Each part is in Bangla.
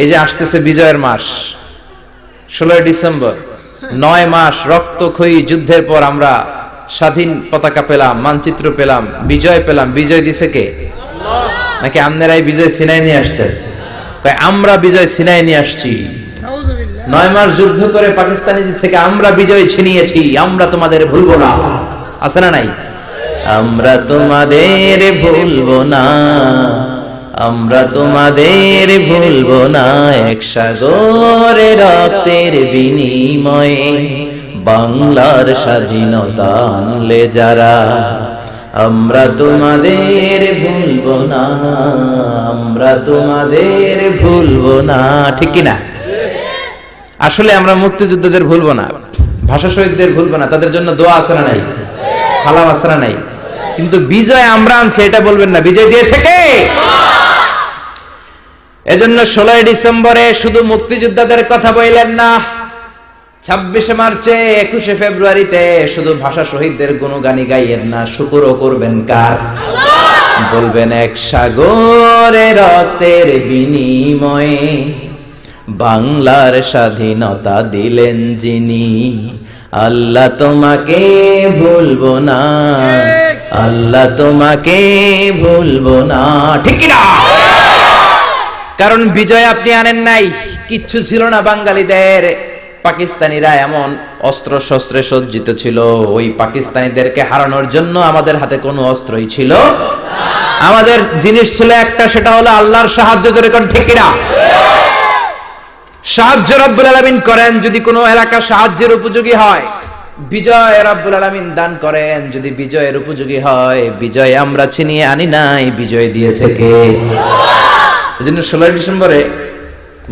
এই যে আসতেছে বিজয়ের মাস, ষোলোই ডিসেম্বর। নয় মাস রক্তক্ষয়ী যুদ্ধের পর আমরা স্বাধীন পতাকা পেলাম, মানচিত্র পেলাম, বিজয় পেলাম। বিজয় দিছে কে? নাকি আমনেরাই বিজয় সিনাই নিয়ে আসছে? তাই আমরা বিজয় সিনাই নিয়ে আসছি। নয় মাস যুদ্ধ করে পাকিস্তানি থেকে আমরা বিজয় ছিনিয়েছি, আমরা তোমাদের ভুলবো না। আছে না নাই? আমরা তোমাদের ভুলবো না। আমরা তোমাদের ভুলবো না এক সাগরে রক্তের বিনিময়ে। বাংলার স্বাধীনতা আনলে যারা, আমরা তোমাদের ভুলবো না, আমরা তোমাদের ভুলবো না। ঠিক না আসলে আমরা মুক্তিযোদ্ধাদের ভুলবো না, ভাষা শহীদদের ভুলবো না, তাদের জন্য দোয়া আসরা নাই? সালাম আসরা নাই? কিন্তু বিজয় আমরা আনছি, এটা বলবেন না। বিজয় দিয়েছে কে? এজন্য ষোলোই ডিসেম্বরে শুধু মুক্তিযোদ্ধাদের কথা বললেন না ছাব্বিশে মার্চে একুশে ফেব্রুয়ারিতে শুধু ভাষা শহীদদের গুণগানি গাইয়েন না শুকুরও করবেন কার? বলবেন এক সাগরে রক্তের বিনিময়ে বাংলার স্বাধীনতা দিলেন যিনি। আল্লাহ তোমাকে ভুলবো না আল্লাহ তোমাকে ভুলবো না। ঠিক না কারণ বিজয় আপনি আনেন নাই। কিচ্ছু ছিল না বাঙালিদের। পাকিস্তানিরা এমন অস্ত্র শস্ত্রে সজ্জিত ছিল। ওই পাকিস্তানিদেরকে হারানোর জন্য আমাদের হাতে কোনো অস্ত্রই ছিল আমাদের জিনিস ছিল একটা, সেটা হলো আল্লাহর সাহায্য যেরকম ঠিক সাহায্য রব্বুল আলামিন করেন, যদি কোনো এলাকা সাহায্যের উপযোগী হয়। বিজয় রব্বুল আলামিন দান করেন, যদি বিজয়ের উপযোগী হয়। বিজয় আমরা ছিনিয়ে আনি নাই, বিজয় দিয়েছে কে? এই জন্য ষোলোই ডিসেম্বরে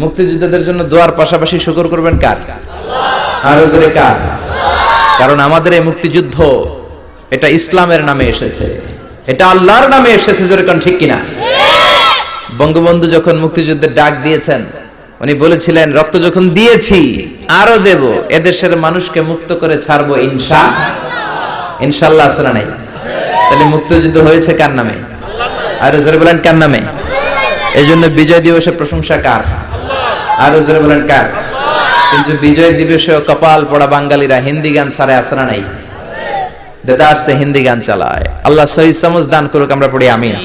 মুক্তিযোদ্ধাদের জন্য দোয়ার পাশাপাশি শুকর করবেন কার? কার? কারণ আমাদের এই মুক্তিযুদ্ধ এটা ইসলামের নামে এসেছে। এটা আল্লাহর নামে এসেছে যেরকম ঠিক কিনা? বঙ্গবন্ধু যখন মুক্তিযুদ্ধের ডাক দিয়েছেন, উনি বলেছিলেন, রক্ত যখন দিয়েছি, আরও দেব। এদেশের মানুষকে মুক্ত করে ছাড়বো ইনশা ইনশাল্লাহ আসলে নাই? তাহলে মুক্তিযুদ্ধ হয়েছে কার নামে? আর বলেন, কার নামে? এই জন্য বিজয় দিবসের প্রশংসা কার? আরও জোরে বলেন কার? কিন্তু বিজয় দিবসে কপাল পড়া বাঙালিরা হিন্দি গান ছাড়ে আসরা নাই? দেদার সে হিন্দি গান চালায়। আল্লাহ সহি সমজ দান করুক, আমরা পড়ি, আমিন।